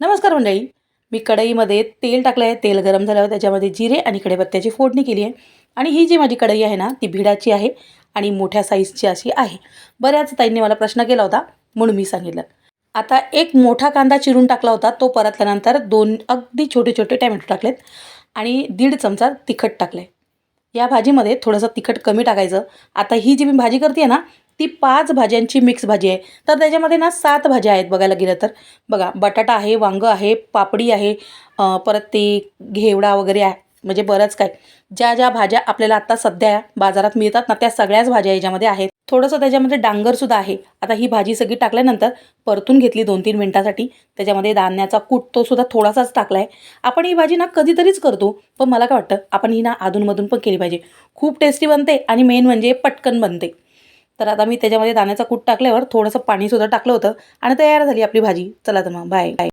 नमस्कार मंडळी. मी कढईमध्ये तेल टाकलं आहे. तेल गरम झाल्यावर त्याच्यामध्ये जिरे आणि कढीपत्त्याची फोडणी केली आहे. आणि ही जी माझी कढई आहे ना ती भिडाची आहे आणि मोठ्या साईजची अशी आहे. बऱ्याच ताईंनी मला प्रश्न केला होता म्हणून मी सांगितलं. आता एक मोठा कांदा चिरून टाकला होता. तो परतल्यानंतर दोन अगदी छोटे छोटे टॅमॅटो टाकलेत आणि दीड चमचा तिखट टाकलं आहे या भाजीमध्ये थोडंसं तिखट कमी टाकायचं. आता ही जी मी भाजी करते ना ती पाच भाज्यांची मिक्स भाजी आहे. तर त्याच्यामध्ये ना सात भाज्या आहेत बघायला गेलं तर. बघा बटाटा आहे वांगं आहे पापडी आहे परत ते घेवडा वगैरे आहे. म्हणजे बरंच काय. ज्या ज्या भाज्या आपल्याला आत्ता सध्या बाजारात मिळतात ना त्या सगळ्याच भाज्या याच्यामध्ये आहेत. थोडंसं त्याच्यामध्ये डांगरसुद्धा आहे. आता ही भाजी सगळी टाकल्यानंतर परतून घेतली दोन तीन मिनटासाठी. त्याच्यामध्ये धान्याचा कूट तो सुद्धा थोडासाच टाकला आहे आपण ही भाजी ना कधीतरीच करतो. पण मला काय वाटतं आपण ही ना अधूनमधून पण केली पाहिजे. खूप टेस्टी बनते आणि मेन म्हणजे पटकन बनते. तर आता मी त्याच्यामध्ये दाण्याचा कूट टाकल्यावर थोडंसं पाणीसुद्धा टाकलं होतं आणि तयार झाली आपली भाजी. चला तर मग बाय बाय